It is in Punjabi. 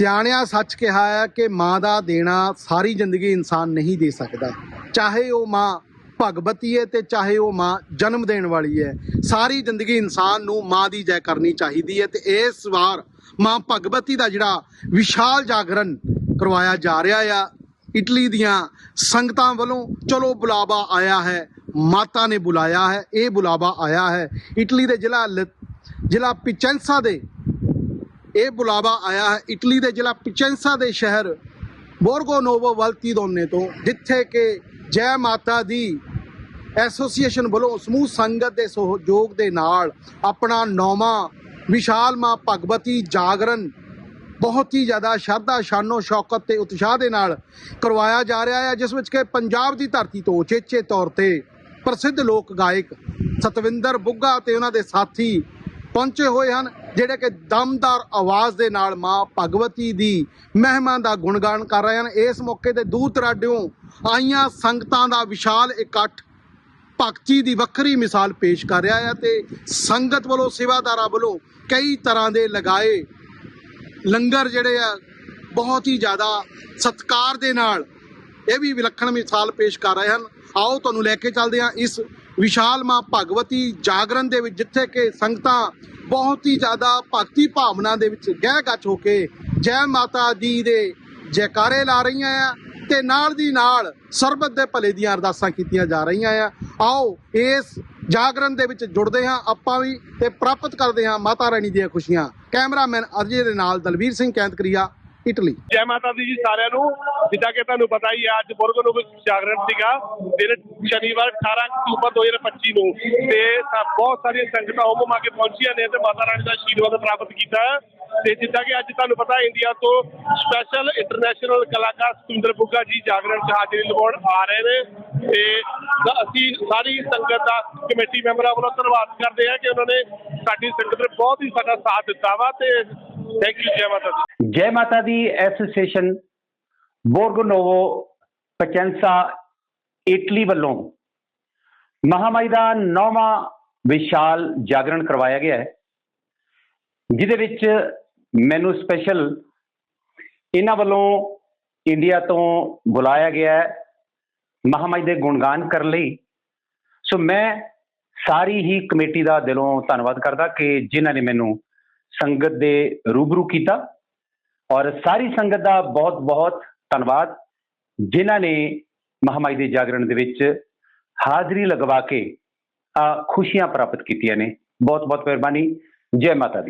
ਸਿਆਣਿਆਂ ਸੱਚ ਕਿਹਾ ਹੈ ਕਿ ਮਾਂ ਦਾ ਦੇਣਾ ਸਾਰੀ ਜ਼ਿੰਦਗੀ ਇਨਸਾਨ ਨਹੀਂ ਦੇ ਸਕਦਾ। ਚਾਹੇ ਉਹ ਮਾਂ ਭਗਵਤੀ ਹੈ ਤੇ ਚਾਹੇ ਉਹ ਮਾਂ ਜਨਮ ਦੇਣ ਵਾਲੀ ਹੈ, ਸਾਰੀ ਜ਼ਿੰਦਗੀ ਇਨਸਾਨ ਨੂੰ ਮਾਂ ਦੀ ਜੈ ਕਰਨੀ ਚਾਹੀਦੀ ਹੈ ਤੇ ਇਸ ਵਾਰ ਮਾਂ ਭਗਵਤੀ ਦਾ ਜਿਹੜਾ ਵਿਸ਼ਾਲ ਜਾਗਰਣ ਕਰਵਾਇਆ ਜਾ ਰਿਹਾ ਆ, ਇਟਲੀ ਦੀਆਂ ਸੰਗਤਾਂ ਵੱਲੋਂ, ਚਲੋ ਬੁਲਾਵਾ ਆਇਆ ਹੈ, ਮਾਤਾ ਨੇ ਬੁਲਾਇਆ ਹੈ, ਇਹ ਬੁਲਾਵਾ ਆਇਆ ਹੈ। ਇਟਲੀ ਦੇ ਜ਼ਿਲ੍ਹਾ ਲ- ਜ਼ਿਲ੍ਹਾ ਪਿਚੈਂਸਾ ਦੇ ਇਹ ਬੁਲਾਵਾ ਆਇਆ ਹੈ ਇਟਲੀ ਦੇ ਜ਼ਿਲ੍ਹਾ ਪਿਚੈਂਸਾ ਦੇ ਸ਼ਹਿਰ ਬੋਰਗੋ ਨੋਵੋ ਵਲਤੀਦੋਨੇ ਤੋਂ, ਜਿੱਥੇ ਕਿ ਜੈ ਮਾਤਾ ਦੀ ਐਸੋਸੀਏਸ਼ਨ ਵੱਲੋਂ ਸਮੂਹ ਸੰਗਤ ਦੇ ਸਹਿਯੋਗ ਦੇ ਨਾਲ ਆਪਣਾ ਨੌਵਾਂ ਵਿਸ਼ਾਲ ਮਾਂ ਭਗਵਤੀ ਜਾਗਰਣ ਬਹੁਤ ਹੀ ਜ਼ਿਆਦਾ ਸ਼ਰਧਾ, ਸ਼ਾਨੋ ਸ਼ੌਕਤ ਤੇ ਉਤਸ਼ਾਹ ਦੇ ਨਾਲ ਕਰਵਾਇਆ ਜਾ ਰਿਹਾ ਹੈ, ਜਿਸ ਵਿੱਚ ਕਿ ਪੰਜਾਬ ਦੀ ਧਰਤੀ ਤੋਂ ਉਚੇਚੇ ਤੌਰ ਤੇ ਪ੍ਰਸਿੱਧ ਲੋਕ ਗਾਇਕ ਸਤਵਿੰਦਰ ਬੁੱਗਾ ਤੇ ਉਹਨਾਂ ਦੇ ਸਾਥੀ ਪਹੁੰਚੇ ਹੋਏ ਹਨ। ਜਿਹੜੇ ਕਿ ਦਮਦਾਰ ਆਵਾਜ਼ ਦੇ ਨਾਲ ਮਾਂ ਭਗਵਤੀ ਦੀ ਮਹਿਮਾ ਦਾ ਗੁਣਗਾਨ ਕਰ ਰਹੇ ਹਨ। ਇਸ ਮੌਕੇ ਤੇ ਦੂਰ ਦਰਾਡਿਓਂ ਆਈਆਂ ਸੰਗਤਾਂ ਦਾ ਵਿਸ਼ਾਲ ਇਕੱਠ ਭਗਤੀ ਦੀ ਵੱਖਰੀ ਮਿਸਾਲ ਪੇਸ਼ ਕਰ ਰਿਹਾ ਹੈ ਤੇ ਸੰਗਤ ਵੱਲੋਂ, ਸੇਵਾਦਾਰਾਂ ਵੱਲੋਂ ਕਈ ਤਰ੍ਹਾਂ ਦੇ ਲਗਾਏ ਲੰਗਰ ਜਿਹੜੇ ਆ, ਬਹੁਤ ਹੀ ਜ਼ਿਆਦਾ ਸਤਿਕਾਰ ਦੇ ਨਾਲ ਇਹ ਵੀ ਵਿਲੱਖਣ ਮਿਸਾਲ ਪੇਸ਼ ਕਰ ਰਹੇ ਹਨ। ਆਓ ਤੁਹਾਨੂੰ ਲੈ ਕੇ ਚੱਲਦੇ ਹਾਂ ਇਸ ਵਿਸ਼ਾਲ ਮਾਂ ਭਗਵਤੀ ਜਾਗਰਣ ਦੇ ਵਿੱਚ, ਜਿੱਥੇ ਕਿ ਸੰਗਤਾਂ ਬਹੁਤ ਹੀ ਜ਼ਿਆਦਾ ਭਗਤੀ ਭਾਵਨਾ ਦੇ ਵਿੱਚ ਗਹਿ ਗੱਚ ਹੋ ਕੇ ਜੈ ਮਾਤਾ ਦੀ ਦੇ ਜੈਕਾਰੇ ਲਾ ਰਹੀਆਂ ਆ ਤੇ ਨਾਲ ਦੀ ਨਾਲ ਸਰਬਤ ਦੇ ਭਲੇ ਦੀਆਂ ਅਰਦਾਸਾਂ ਕੀਤੀਆਂ ਜਾ ਰਹੀਆਂ ਆ। ਆਓ ਇਸ ਜਾਗਰਣ ਦੇ ਵਿੱਚ ਜੁੜਦੇ ਹਾਂ ਆਪਾਂ ਵੀ ਤੇ ਪ੍ਰਾਪਤ ਕਰਦੇ ਹਾਂ ਮਾਤਾ ਰਾਣੀ ਦੀਆਂ ਖੁਸ਼ੀਆਂ। ਕੈਮਰਾਮੈਨ ਅਜੇ ਦੇ ਨਾਲ ਦਲਵੀਰ ਸਿੰਘ ਕੈਂਤਕਰੀਆ ਇਟਲੀ। ਜੈ ਮਾਤਾ ਦੀ ਜੀ ਸਾਰਿਆਂ ਨੂੰ, ਜਿੱਦਾਂ ਕਿ ਤੁਹਾਨੂੰ ਪਤਾ ਹੀ ਹੈ, ਅੱਜ ਬੁਰਗਨੋਵ ਜਾਗਰਣ ਸੀਗਾ। ਦਿਨ ਸ਼ਨੀਵਾਰ 18 ਅਕਤੂਬਰ 2025 ਨੂੰ। ਤੇ ਬਹੁਤ ਸਾਰੀਆਂ ਸੰਗਤਾਂ ਹੁਮ ਮਾ ਕੇ ਪਹੁੰਚੀਆਂ ਨੇ ਤੇ ਮਾਤਾ ਰਾਣੀ ਦਾ ਆਸ਼ੀਰਵਾਦ ਪ੍ਰਾਪਤ ਕੀਤਾ। ਹੈ ਤੇ ਜਿੱਦਾਂ ਕਿ ਅੱਜ ਤੁਹਾਨੂੰ ਪਤਾ ਇੰਡੀਆ ਤੋਂ ਸਪੈਸ਼ਲ ਇੰਟਰਨੈਸ਼ਨਲ ਕਲਾਕਾਰ ਸੁੰਦਰ ਬੁੱਗਾ ਜੀ ਜਾਗਰਣ 'ਚ ਹਾਜ਼ਰੀ ਲਵਾਉਣ ਆ ਰਹੇ ਨੇ। ਤੇ ਅਸੀਂ ਸਾਰੀ ਸੰਗਤ ਦਾ ਕਮੇਟੀ ਮੈਂਬਰਾਂ ਵੱਲੋਂ ਧੰਨਵਾਦ ਕਰਦੇ ਹਾਂ ਕਿ ਉਹਨਾਂ ਨੇ ਸਾਡੀ ਸੰਗਤ ਨੇ ਬਹੁਤ ਹੀ ਸਾਡਾ ਸਾਥ ਦਿੱਤਾ ਵਾ ਤੇ ਥੈਂਕ ਯੂ ਜੈ ਮਾਤਾ ਦੀ। ਜੈ ਮਾਤਾ ਦੀ ਐਸੋਸੀਏਸ਼ਨ ਬੋਰਗੋਨੋਵੋ ਪਚੈਂਸਾ ਇਟਲੀ ਵੱਲੋਂ ਮਹਾਮਾਈ ਦਾ ਨੌਵਾਂ ਵਿਸ਼ਾਲ ਜਾਗਰਣ ਕਰਵਾਇਆ ਗਿਆ ਹੈ, ਜਿਹਦੇ ਵਿੱਚ ਮੈਨੂੰ ਸਪੈਸ਼ਲ ਇਹਨਾਂ ਵੱਲੋਂ ਇੰਡੀਆ ਤੋਂ ਬੁਲਾਇਆ ਗਿਆ ਹੈ, ਮਹਾਮਾਈ ਦੇ ਗੁਣਗਾਨ ਕਰਨ ਲਈ। ਸੋ ਮੈਂ ਸਾਰੀ ਹੀ ਕਮੇਟੀ ਦਾ ਦਿਲੋਂ ਧੰਨਵਾਦ ਕਰਦਾ ਕਿ ਜਿਨ੍ਹਾਂ ਨੇ ਮੈਨੂੰ ਸੰਗਤ ਦੇ ਰੂਬਰੂ ਕੀਤਾ। ਔਰ ਸਾਰੀ ਸੰਗਤ ਦਾ ਬਹੁਤ ਬਹੁਤ ਧੰਨਵਾਦ ਜਿਨ੍ਹਾਂ ਨੇ ਮਹਾਮਾਈ ਦੇ ਜਾਗਰਣ ਦੇ ਵਿੱਚ ਹਾਜ਼ਰੀ ਲਗਵਾ ਕੇ ਅ, ਖੁਸ਼ੀਆਂ ਪ੍ਰਾਪਤ ਕੀਤੀਆਂ ਨੇ। ਬਹੁਤ ਬਹੁਤ ਮਿਹਰਬਾਨੀ। ਜੈ ਮਾਤਾ ਦੀ।